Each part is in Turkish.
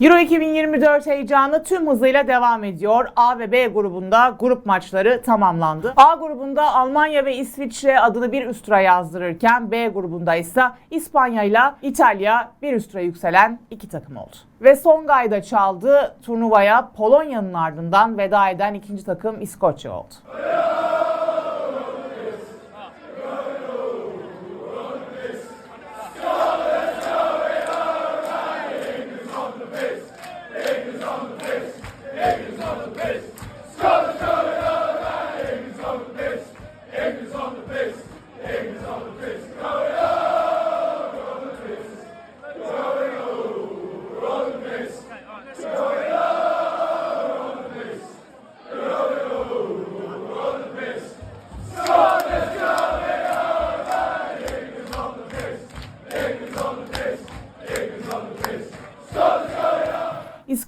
Euro 2024 heyecanı tüm hızıyla devam ediyor. A ve B grubunda grup maçları tamamlandı. A grubunda Almanya ve İsviçre adını bir üst tura yazdırırken B grubunda ise İspanya ile İtalya bir üst tura yükselen iki takım oldu. Ve son gayda çaldı turnuvaya Polonya'nın ardından veda eden ikinci takım İskoçya oldu.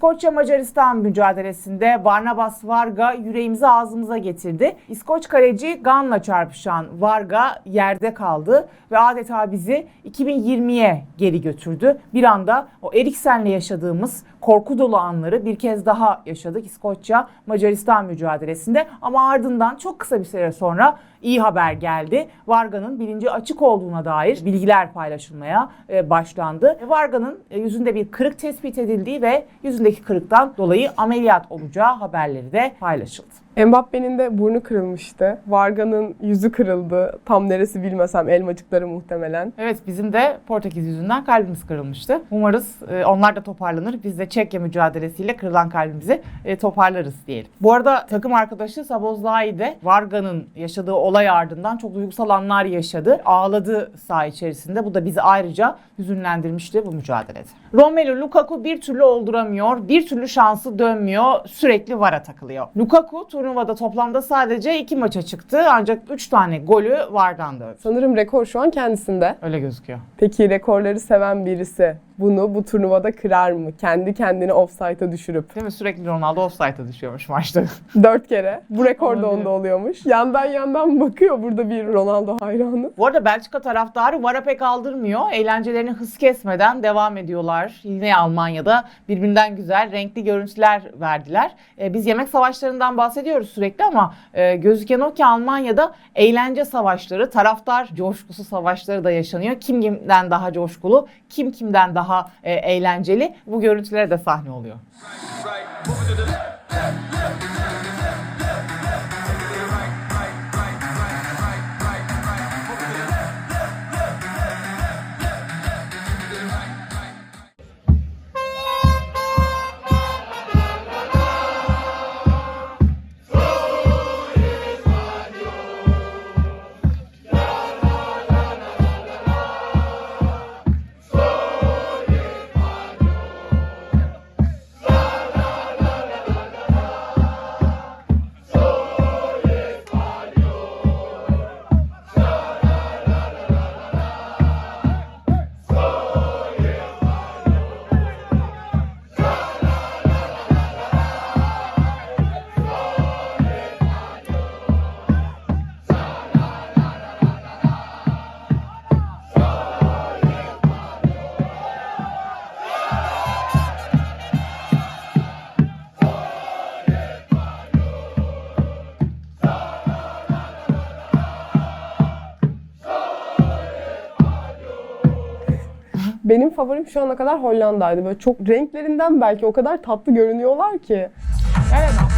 İskoçya Macaristan mücadelesinde Barnabas Varga yüreğimizi ağzımıza getirdi. İskoç kaleci Gan'la çarpışan Varga yerde kaldı ve adeta bizi 2020'ye geri götürdü. Bir anda o Eriksen'le yaşadığımız korku dolu anları bir kez daha yaşadık İskoçya Macaristan mücadelesinde ama ardından çok kısa bir süre sonra iyi haber geldi. Varga'nın bilinci açık olduğuna dair bilgiler paylaşılmaya e, başlandı. Varga'nın e, yüzünde bir kırık tespit edildiği ve yüzündeki kırıktan dolayı ameliyat olacağı haberleri de paylaşıldı. Mbappe'nin de burnu kırılmıştı. Varga'nın yüzü kırıldı. Tam neresi bilmesem elmacıkları muhtemelen. Evet bizim de Portekiz yüzünden kalbimiz kırılmıştı. Umarız e, onlar da toparlanır. Biz de Çekya mücadelesiyle kırılan kalbimizi e, toparlarız diyelim. Bu arada takım arkadaşı Sabozlai de Varga'nın yaşadığı olay ardından çok duygusal anlar yaşadı. Ağladı saha içerisinde. Bu da bizi ayrıca hüzünlendirmişti bu mücadelede. Romelu Lukaku bir türlü olduramıyor. Bir türlü şansı dönmüyor. Sürekli VAR'a takılıyor. Lukaku turnuvada toplamda sadece iki maça çıktı. Ancak 3 tane golü VAR'dan dövdü. Sanırım rekor şu an kendisinde. Öyle gözüküyor. Peki rekorları seven birisi bunu bu turnuvada kırar mı? Kendi kendini offside'a düşürüp. Değil mi? Sürekli Ronaldo offside'a düşüyormuş maçta. Dört kere. Bu rekor da onda oluyormuş. Yandan yandan bakıyor burada bir Ronaldo hayranı. Bu arada Belçika taraftarı VAR'a pek aldırmıyor. Eğlencelerini hız kesmeden devam ediyorlar. Yine Almanya'da birbirinden güzel, renkli görüntüler verdiler. Ee, biz yemek savaşlarından bahsediyoruz sürekli ama e, gözüken o ki Almanya'da eğlence savaşları, taraftar coşkusu savaşları da yaşanıyor. Kim kimden daha coşkulu, kim kimden daha e, eğlenceli bu görüntülere de sahne oluyor. Benim favorim şu ana kadar Hollanda'ydı. Böyle çok renklerinden belki o kadar tatlı görünüyorlar ki. Evet.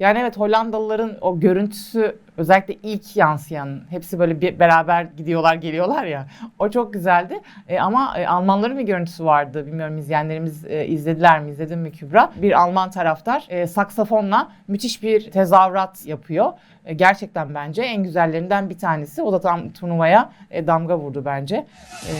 Yani evet Hollandalıların o görüntüsü özellikle ilk yansıyan hepsi böyle bir beraber gidiyorlar geliyorlar ya o çok güzeldi. E, ama e, Almanların bir görüntüsü vardı bilmiyorum izleyenlerimiz e, izlediler mi izledin mi Kübra? Bir Alman taraftar e, saksafonla müthiş bir tezahürat yapıyor. E, gerçekten bence en güzellerinden bir tanesi. O da tam turnuvaya e, damga vurdu bence. E,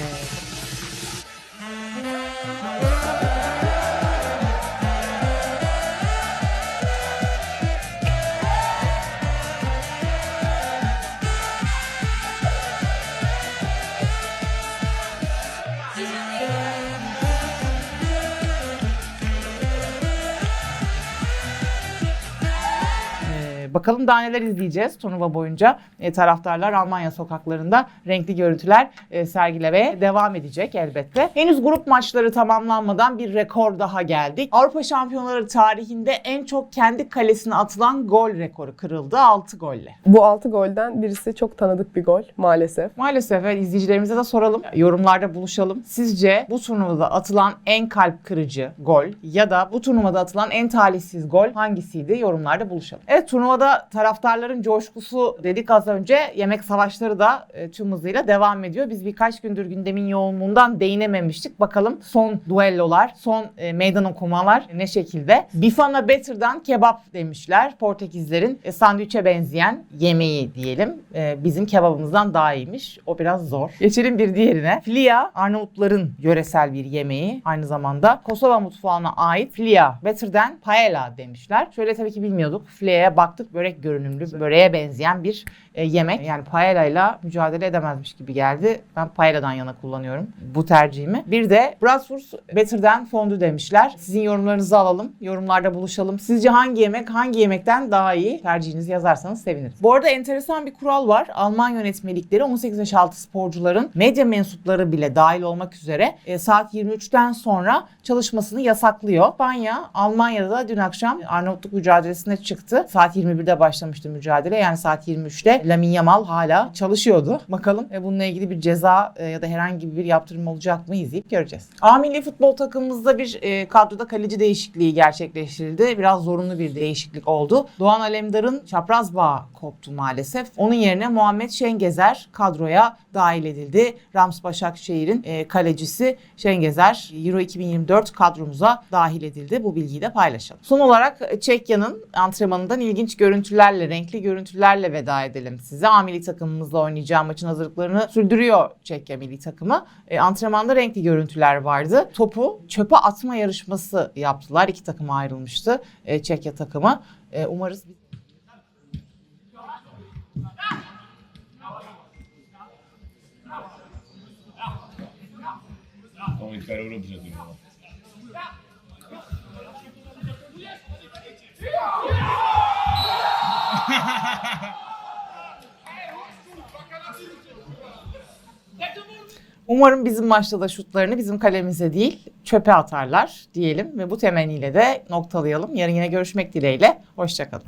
bakalım daha neler izleyeceğiz turnuva boyunca. Ee, taraftarlar Almanya sokaklarında renkli görüntüler e, sergilemeye devam edecek elbette. Henüz grup maçları tamamlanmadan bir rekor daha geldik. Avrupa Şampiyonları tarihinde en çok kendi kalesine atılan gol rekoru kırıldı 6 golle. Bu 6 golden birisi çok tanıdık bir gol maalesef. Maalesef evet, izleyicilerimize de soralım. Yorumlarda buluşalım. Sizce bu turnuvada atılan en kalp kırıcı gol ya da bu turnuvada atılan en talihsiz gol hangisiydi? Yorumlarda buluşalım. Evet turnuvada taraftarların coşkusu dedik az önce. Yemek savaşları da e, tüm hızıyla devam ediyor. Biz birkaç gündür gündemin yoğunluğundan değinememiştik. Bakalım son duellolar, son e, meydan okumalar ne şekilde? Bifana Better'dan kebap demişler. Portekizlerin e, sandviçe benzeyen yemeği diyelim. Bizim kebabımızdan daha iyiymiş. O biraz zor. Geçelim bir diğerine. Flia Arnavutların yöresel bir yemeği. Aynı zamanda Kosova mutfağına ait Flia Better'den paella demişler. Şöyle tabii ki bilmiyorduk. Flia'ya baktık. Börek görünümlü, böreğe benzeyen bir e, yemek. Yani paella ile mücadele edemezmiş gibi geldi. Ben paella'dan yana kullanıyorum bu tercihimi. Bir de Bratwurst Better'den fondü demişler. Sizin yorumlarınızı alalım. Yorumlarda buluşalım. Sizce hangi yemek hangi yemekten daha iyi? Tercihinizi yazarsanız sevinirim. Bu arada enteresan bir kural var. Alman yönetmelikleri 18 yaş altı sporcuların medya mensupları bile dahil olmak üzere e, saat 23'ten sonra çalışmasını yasaklıyor. İspanya, Almanya'da dün akşam Arnavutluk mücadelesine çıktı. Saat 21'de başlamıştı mücadele. Yani saat 23'te Lamine Yamal hala çalışıyordu. Bakalım e, bununla ilgili bir ceza e, ya da herhangi bir yaptırım olacak mı izleyip göreceğiz. A milli futbol takımımızda bir e, kadroda kaleci değişikliği gerçekleştirildi. Biraz zorunlu bir değişiklik oldu. Doğan Alemdar'ın çapraz bağı koptu maalesef. Onun yerine Muhammed Şengezer kadroya dahil edildi. Rams Başakşehir'in e, kalecisi Şengezer Euro 2024 kadromuza dahil edildi. Bu bilgiyi de paylaşalım. Son olarak e, Çekya'nın antrenmanından ilginç görüntülerle, renkli görüntülerle veda edelim size. A takımımızla oynayacağı maçın hazırlıklarını sürdürüyor Çekya milli takımı. E, antrenmanda renkli görüntüler vardı. Topu çöpe atma yarışması yaptılar. İki takıma ayrılmıştı e, Çekya takımı. E, umarız Vamos encarar o objetivo. Umarım bizim maçta da şutlarını bizim kalemize değil çöpe atarlar diyelim ve bu temenniyle de noktalayalım. Yarın yine görüşmek dileğiyle. Hoşçakalın.